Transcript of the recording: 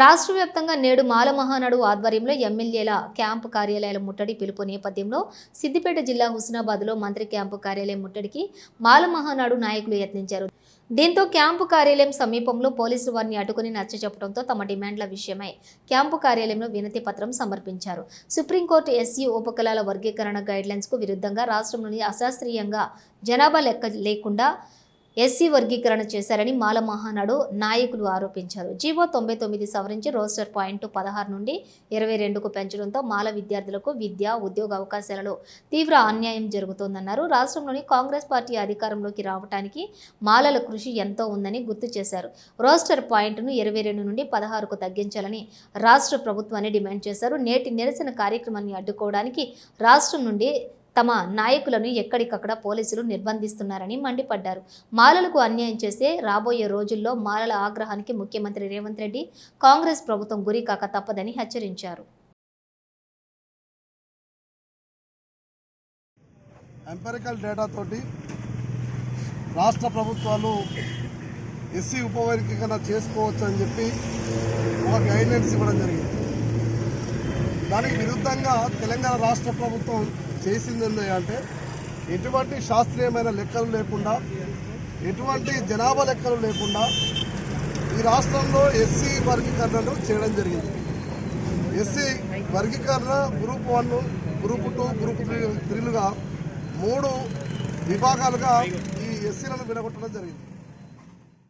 రాష్ట్ర వ్యాప్తంగా నేడు మాలమహానాడు ఆధ్వర్యంలో ఎమ్మెల్యేల క్యాంపు కార్యాలయాల ముట్టడి పిలుపు నేపథ్యంలో సిద్దిపేట జిల్లా హుస్నాబాద్లో మంత్రి క్యాంపు కార్యాలయం ముట్టడికి మాలమహానాడు నాయకులు యత్నించారు. దీంతో క్యాంపు కార్యాలయం సమీపంలో పోలీసులు వారిని అడ్డుకుని నచ్చచెప్పడంతో తమ డిమాండ్ల విషయమై క్యాంపు కార్యాలయంలో వినతి పత్రం సమర్పించారు. సుప్రీంకోర్టు ఎస్సీ ఉపకులాల వర్గీకరణ గైడ్లైన్స్కు విరుద్ధంగా రాష్ట్రంలోని అశాస్త్రీయంగా జనాభా లెక్క లేకుండా ఎస్సీ వర్గీకరణ చేశారని మాల మహానాడు నాయకులు ఆరోపించారు. జీవో తొంభై తొమ్మిది సవరించి రోస్టర్ పాయింట్ పదహారు నుండి ఇరవై రెండుకు పెంచడంతో మాల విద్యార్థులకు విద్య ఉద్యోగ అవకాశాలలో తీవ్ర అన్యాయం జరుగుతోందన్నారు. రాష్ట్రంలోని కాంగ్రెస్ పార్టీ అధికారంలోకి రావడానికి మాలల కృషి ఎంతో ఉందని గుర్తు చేశారు. రోస్టర్ పాయింట్ను ఇరవై రెండు నుండి పదహారుకు తగ్గించాలని రాష్ట్ర ప్రభుత్వాన్ని డిమాండ్ చేశారు. నేటి నిరసన కార్యక్రమాన్ని అడ్డుకోవడానికి రాష్ట్రం నుండి తమ నాయకులను ఎక్కడికక్కడ పోలీసులు నిర్బంధిస్తున్నారని మండిపడ్డారు. మాలలకు అన్యాయం చేస్తే రాబోయే రోజుల్లో మాలల ఆగ్రహానికి ముఖ్యమంత్రి రేవంత్ రెడ్డి కాంగ్రెస్ ప్రభుత్వం గురికాక తప్పదని హెచ్చరించారు. ఎంపెరికల్ డేటా తోటి రాష్ట్ర ప్రభుత్వాలు ఎస్సీ ఉపవర్గీకరణ చేసుకోవచ్చు అని చెప్పి ఒక గైడ్లైన్స్ ఇవ్వడం జరిగింది. దానికి విరుద్ధంగా తెలంగాణ రాష్ట్ర ప్రభుత్వం చేసింది అంటే ఎటువంటి శాస్త్రీయమైన లెక్కలు లేకుండా ఎటువంటి జనాభా లెక్కలు లేకుండా ఈ రాష్ట్రంలో ఎస్సీ వర్గీకరణను చేయడం జరిగింది. ఎస్సీ వర్గీకరణ group one group two group three త్రీలుగా మూడు విభాగాలుగా ఈ ఎస్సీలను విడగొట్టడం జరిగింది.